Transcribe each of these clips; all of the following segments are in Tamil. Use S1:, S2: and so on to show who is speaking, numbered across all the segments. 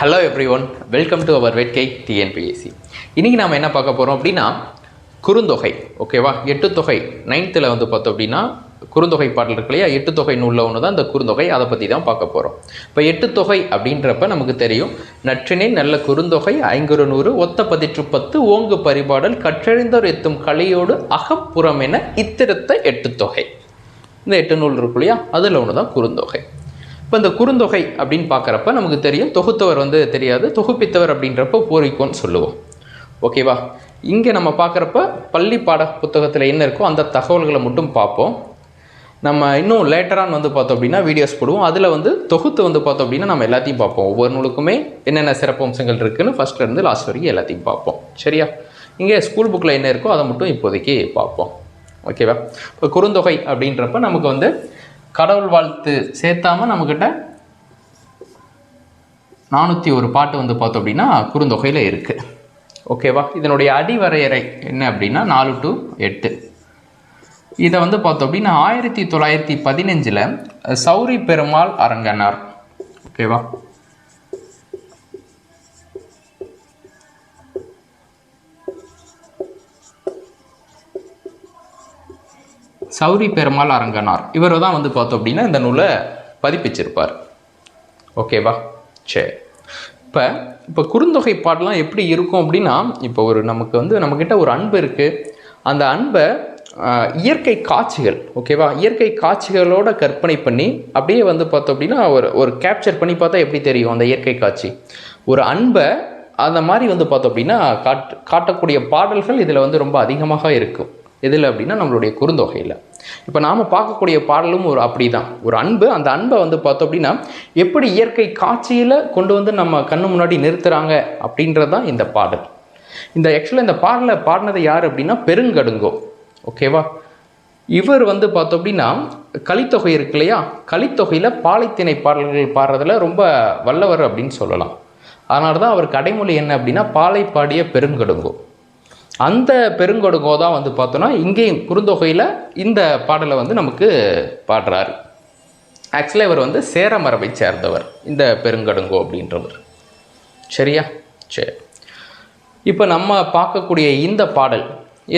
S1: Hello every one welcome to our வெட்கை TNPSC இன்றைக்கி நாம் என்ன பார்க்க போகிறோம் அப்படின்னா குறுந்தொகை ஓகேவா எட்டு தொகை நைன்த்தில் வந்து பார்த்தோம் அப்படின்னா குறுந்தொகை பாடல் இருக்கு இல்லையா? எட்டு தொகை நூலில் ஒன்று தான் இந்த குறுந்தொகை அதை பற்றி தான் பார்க்க போகிறோம் இப்போ எட்டு தொகை அப்படின்றப்ப நமக்கு தெரியும் நற்றினை நல்ல குறுந்தொகை ஐங்குறு நூறு ஒத்த பதிற்று பத்து ஓங்கு பரிபாடல் கற்றறிந்தோர் எத்தும் கலையோடு அகப்புறம் என இத்திருத்த எட்டு தொகை. இந்த எட்டு நூல் இருக்கு இல்லையா? அதில் ஒன்று தான் குறுந்தொகை. இப்போ இந்த குறுந்தொகை அப்படின்னு பார்க்குறப்ப நமக்கு தெரியும். தொகுத்தவர் வந்து தெரியாது. தொகுப்பித்தவர் அப்படின்றப்ப பூரிக்கோன்னு சொல்லுவோம். ஓகேவா இங்கே நம்ம பார்க்குறப்ப பள்ளி பாட புத்தகத்தில் என்ன இருக்கோ அந்த தகவல்களை மட்டும் பார்ப்போம். நம்ம இன்னும் லேட்டரான் வந்து பார்த்தோம் அப்படின்னா வீடியோஸ் போடுவோம். அதில் வந்து தொகுத்து வந்து பார்த்தோம் அப்படின்னா நம்ம எல்லாத்தையும் பார்ப்போம். ஒவ்வொரு நூலுக்குமே என்னென்ன சிறப்பு அம்சங்கள் இருக்குன்னு ஃபஸ்ட்லேருந்து லாஸ்ட் வரைக்கும் எல்லாத்தையும் பார்ப்போம். சரியா? இங்கே ஸ்கூல் புக்கில் என்ன இருக்கோ அதை மட்டும் இப்போதைக்கு பார்ப்போம். ஓகேவா இப்போ குறுந்தொகை அப்படின்றப்ப நமக்கு வந்து கடவுள் வாழ்த்து சேர்த்தாம நம்மக்கிட்ட நானூற்றி ஒரு பாட்டு வந்து பார்த்தோம் அப்படின்னா குறுந்தொகையில் இருக்குது ஓகேவா? இதனுடைய அடிவரையறை என்ன அப்படின்னா நாலு டு எட்டு. இதை வந்து பார்த்தோம் அப்படின்னா ஆயிரத்தி தொள்ளாயிரத்தி பதினஞ்சில் சௌரி பெருமாள் அரங்கனார். ஓகேவா? சௌரி பெருமாள் அரங்கனார். இவர் தான் வந்து பார்த்தோம் அப்படின்னா இந்த நூலை பதிப்பிச்சிருப்பார். ஓகேவா? சரி இப்போ இப்போ குறுந்தொகை பாடலாம் எப்படி இருக்கும் அப்படின்னா இப்போ ஒரு நமக்கு வந்து நம்மக்கிட்ட ஒரு அன்பு இருக்குது அந்த அன்பை இயற்கை காட்சிகள் ஓகேவா? இயற்கை காட்சிகளோட கற்பனை பண்ணி அப்படியே வந்து பார்த்தோம் அப்படின்னா ஒரு ஒரு கேப்சர் பண்ணி பார்த்தா எப்படி தெரியும் அந்த இயற்கை காட்சி? ஒரு அன்பை அந்த மாதிரி வந்து பார்த்தோம் அப்படின்னா காட் காட்டக்கூடிய பாடல்கள் இதில் வந்து ரொம்ப அதிகமாக இருக்கும். எதில் அப்படின்னா நம்மளுடைய குறுந்தொகையில். இப்போ நாம் பார்க்கக்கூடிய பாடலும் ஒரு அப்படி தான் ஒரு அன்பு அந்த அன்பை வந்து பார்த்தோம் அப்படின்னா எப்படி இயற்கை காட்சியில் கொண்டு வந்து நம்ம கண்ணு முன்னாடி நிறுத்துகிறாங்க அப்படின்றது தான் இந்த பாடல். இந்த ஆக்சுவலாக இந்த பாடலை பாடினது யார் அப்படின்னா பெருங்கடுங்கோ. ஓகேவா இவர் வந்து பார்த்தோம் அப்படின்னா கலித்தொகை இருக்கு இல்லையா? கலித்தொகையில் பாலைத்திணை பாடல்கள் பாடுறதுல ரொம்ப வல்லவர் அப்படின்னு சொல்லலாம். அதனால தான் அவர் கடைமொழி என்ன அப்படின்னா பாலை பாடிய பெருங்கடுங்கோ. அந்த பெருங்கொடுங்கோ தான் வந்து பார்த்தோன்னா இங்கேயும் குறுந்தொகையில் இந்த பாடலை வந்து நமக்கு பாடுறாரு. ஆக்சுவலாக இவர் வந்து சேரமரபை சேர்ந்தவர் இந்த பெருங்கடுங்கோ அப்படின்றவர். சரியா? சரி. இப்போ நம்ம பார்க்கக்கூடிய இந்த பாடல்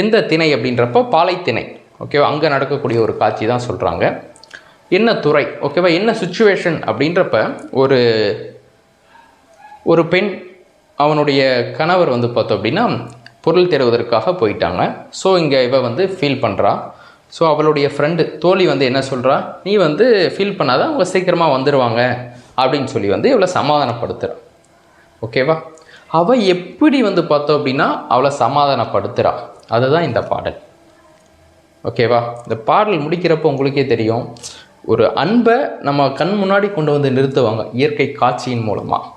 S1: எந்த திணை அப்படின்றப்ப பாலைத்திணை ஓகேவா அங்கே நடக்கக்கூடிய ஒரு காட்சி தான் சொல்கிறாங்க என்ன துறை? ஓகேவா என்ன சுச்சுவேஷன் அப்படின்றப்ப ஒரு ஒரு பெண் அவனுடைய கணவர் வந்து பார்த்தோம் அப்படின்னா பொருள் தேடுவதற்காக போயிட்டாங்க. ஸோ இங்கே இவ வந்து ஃபீல் பண்ணுறா ஸோ அவளுடைய ஃப்ரெண்டு தோழி வந்து என்ன சொல்கிறா நீ வந்து ஃபீல் பண்ணாதான் அவங்க சீக்கிரமாக வந்துடுவாங்க அப்படின்னு சொல்லி வந்து இவளை சமாதானப்படுத்துகிறா ஓகேவா அவள் எப்படி வந்து பார்த்தோம் அப்படின்னா அவளை சமாதானப்படுத்துகிறா அதுதான் இந்த பாடல். ஓகேவா இந்த பாடல் முடிக்கிறப்போ உங்களுக்கே தெரியும் ஒரு அன்பை நம்ம கண் முன்னாடி கொண்டு வந்து நிறுத்துவாங்க இயற்கை காட்சியின் மூலமாக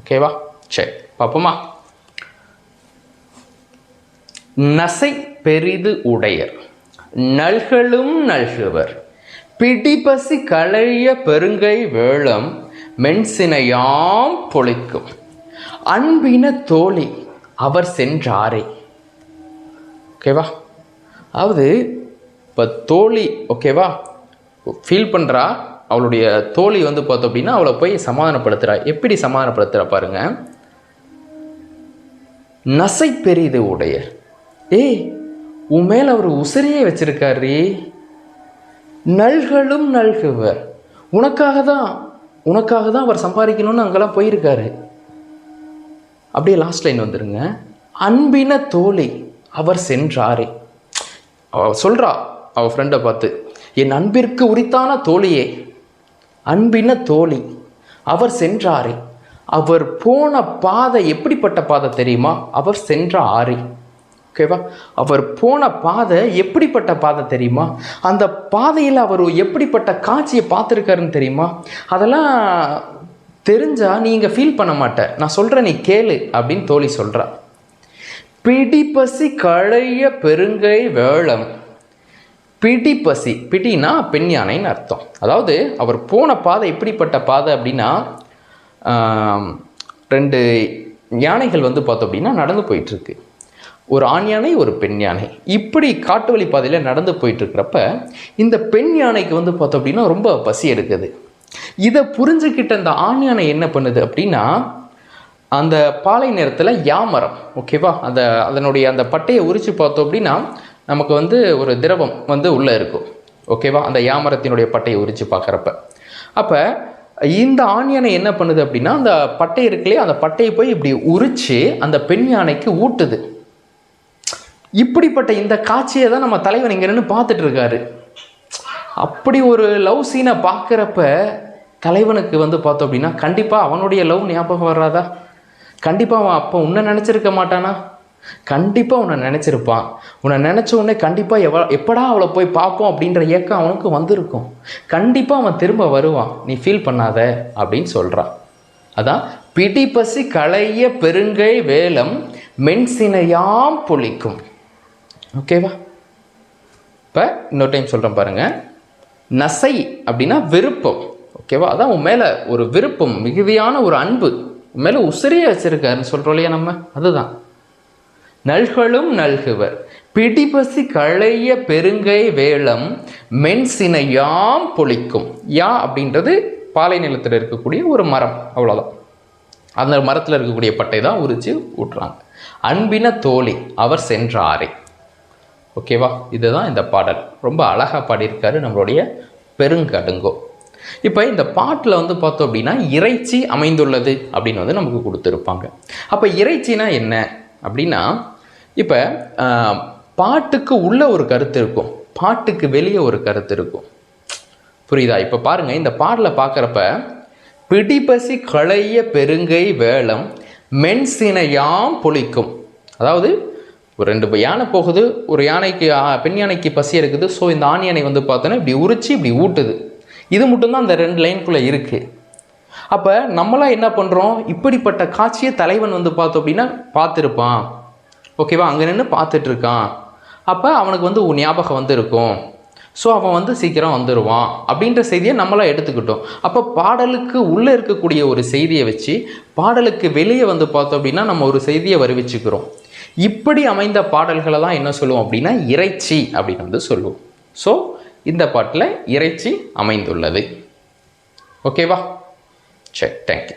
S1: ஓகேவா சரி பார்ப்போமா? நசை பெரிது உடையர் நல்களும் நல்குவர். பிடிபசி களைய பெருங்கை வேளம் மென்சினையாம் பொழிக்கும். அன்பின தோழி அவர் சென்றாரே. ஓகேவா அதாவது இப்போ தோழி ஓகேவா ஃபீல் பண்ணுறா அவளுடைய தோழி வந்து பார்த்தோம் அப்படின்னா அவளை போய் சமாதானப்படுத்துகிறா எப்படி சமாதானப்படுத்துகிறா பாருங்கள் நசை பெரிது உடையர். ஏய் உன் மேல் அவர் உசிரியே வச்சிருக்காரு. நல்களும் நல்குவர். உனக்காக தான் உனக்காக தான் அவர் சம்பாதிக்கணும்னு அங்கெல்லாம் போயிருக்காரு. அப்படியே லாஸ்ட் லைன் வந்துடுங்க அன்பின தோழி அவர் சென்றாரே. அவ சொல்கிறா அவள் ஃப்ரெண்டை பார்த்து என் அன்பிற்கு உரித்தான தோழியே அன்பின தோழி அவர் சென்றாரே. அவர் போன பாதை எப்படிப்பட்ட பாதை தெரியுமா? அவர் சென்ற ஆறே ஓகேவா அவர் போன பாதை எப்படிப்பட்ட பாதை தெரியுமா? அந்த பாதையில் அவர் எப்படிப்பட்ட காட்சியை பார்த்துருக்காருன்னு தெரியுமா? அதெல்லாம் தெரிஞ்சால் நீங்கள் ஃபீல் பண்ண மாட்டேன் நான் சொல்கிறேன் நீ கேளு அப்படின்னு தோழி சொல்கிறா பிடிப்பசி களைய பெருங்கை வேளம். பிடிப்பசி பிடினா பெண் யானைன்னு அர்த்தம். அதாவது அவர் போன பாதை எப்படிப்பட்ட பாதை அப்படின்னா ரெண்டு யானைகள் வந்து பார்த்தோம் அப்படின்னா நடந்து போயிட்டுருக்கு ஒரு ஆண் யானை ஒரு பெண் யானை. இப்படி காட்டு வழி பாதையில் நடந்து போயிட்டுருக்கிறப்ப இந்த பெண் யானைக்கு வந்து பார்த்தோம் அப்படின்னா ரொம்ப பசி எடுக்குது. இதை புரிஞ்சுக்கிட்ட அந்த ஆண் யானை என்ன பண்ணுது அப்படின்னா அந்த பாலை நேரத்தில் யாமரம் ஓகேவா அந்த அதனுடைய அந்த பட்டையை உரித்து பார்த்தோம் அப்படின்னா நமக்கு வந்து ஒரு திரவம் வந்து உள்ளே இருக்கும் ஓகேவா அந்த யாமரத்தினுடைய பட்டையை உரித்து பார்க்குறப்ப. அப்போ இந்த ஆண் யானை என்ன பண்ணுது அப்படின்னா அந்த பட்டை இருக்குல்லையே? அந்த பட்டையை போய் இப்படி உரித்து அந்த பெண் யானைக்கு ஊட்டுது. இப்படிப்பட்ட இந்த காட்சியை தான் நம்ம தலைவன் இங்கே நின்று பார்த்துட்டு இருக்காரு. அப்படி ஒரு லவ் சீனை பார்க்குறப்ப தலைவனுக்கு வந்து பார்த்தோம் அப்படின்னா கண்டிப்பாக அவனுடைய லவ் ஞாபகம் வராதா? கண்டிப்பாக அவன் அப்போ உன்னை நினச்சிருக்க மாட்டானா? கண்டிப்பாக உன்னை நினச்சிருப்பான். உன்னை நினச்ச உடனே கண்டிப்பாக எவ எப்படா அவளை போய் பார்ப்போம் அப்படின்ற ஏக்கம் அவனுக்கு வந்திருக்கும். கண்டிப்பாக அவன் திரும்ப வருவான். நீ ஃபீல் பண்ணாத அப்படின்னு சொல்கிறான் அதான் பிடி பசி களைய பெருங்கை வேலம் மென்சினையாம் பொழிக்கும் ஓகேவா இப்போ இன்னொரு டைம் சொல்கிறேன் பாருங்கள் நசை அப்படின்னா விருப்பம். ஓகேவா அதான் உன் மேலே ஒரு விருப்பம் மிகுதியான ஒரு அன்பு. உன் மேலே உசிரியை வச்சுருக்காருன்னு சொல்கிறோம் இல்லையா நம்ம? அதுதான். நல்களும் நல்குவர். பிடிபசி களைய பெருங்கை வேளம் மென்சினையாம் பொழிக்கும். யா அப்படின்றது பாலை நிலத்தில் இருக்கக்கூடிய ஒரு மரம் அவ்வளோதான் அந்த மரத்தில் இருக்கக்கூடிய பட்டை தான் உரித்து ஊட்டுறாங்க. அன்பின தோழி அவர் சென்றாரே ஓகேவா இதுதான் இந்த பாடல். ரொம்ப அழகாக பாடியிருக்காரு நம்மளுடைய பெருங்கடுங்கோ. இப்போ இந்த பாட்டில் வந்து பார்த்தோம் அப்படின்னா இறைச்சி அமைந்துள்ளது அப்படின்னு வந்து நமக்கு கொடுத்துருப்பாங்க. அப்போ இறைச்சினா என்ன? அப்படின்னா இப்போ பாட்டுக்கு உள்ள ஒரு கருத்து இருக்கும். பாட்டுக்கு வெளியே ஒரு கருத்து இருக்கும். புரியுதா? இப்போ பாருங்கள் இந்த பாடலை பார்க்குறப்ப பிடிபசி களைய பெருங்கை வேளம் மென்சினையாம் பொழிக்கும் அதாவது ஒரு ரெண்டு யானை போகுது ஒரு யானைக்கு பெண் யானைக்கு பசி இருக்குது ஸோ இந்த ஆண் யானை வந்து பார்த்தோன்னா இப்படி உரிச்சு இப்படி ஊட்டுது. இது மட்டும்தான் அந்த ரெண்டு லைனுக்குள்ளே இருக்குது அப்போ நம்மளாம் என்ன பண்ணுறோம் இப்படிப்பட்ட காட்சியை தலைவன் வந்து பார்த்தோம் அப்படின்னா பார்த்துருப்பான். ஓகேவா அங்கே நின்று பார்த்துட்ருக்கான். அப்போ அவனுக்கு வந்து ஞாபகம் ஞாபகம் வந்திருக்கும். ஸோ அவன் வந்து சீக்கிரம் வந்துடுவான் அப்படின்ற செய்தியை நம்மளாம் எடுத்துக்கிட்டோம். அப்போ பாடலுக்கு உள்ளே இருக்கக்கூடிய ஒரு செய்தியை வச்சு பாடலுக்கு வெளியே வந்து பார்த்தோம் அப்படின்னா நம்ம ஒரு செய்தியை வருவிச்சுக்கிறோம். இப்படி அமைந்த பாடல்களை தான் என்ன சொல்லுவோம் அப்படின்னா இறைச்சி அப்படின்னு வந்து சொல்லுவோம். ஸோ இந்த பாட்டில் இறைச்சி அமைந்துள்ளது. ஓகேவா சரி தேங்க்யூ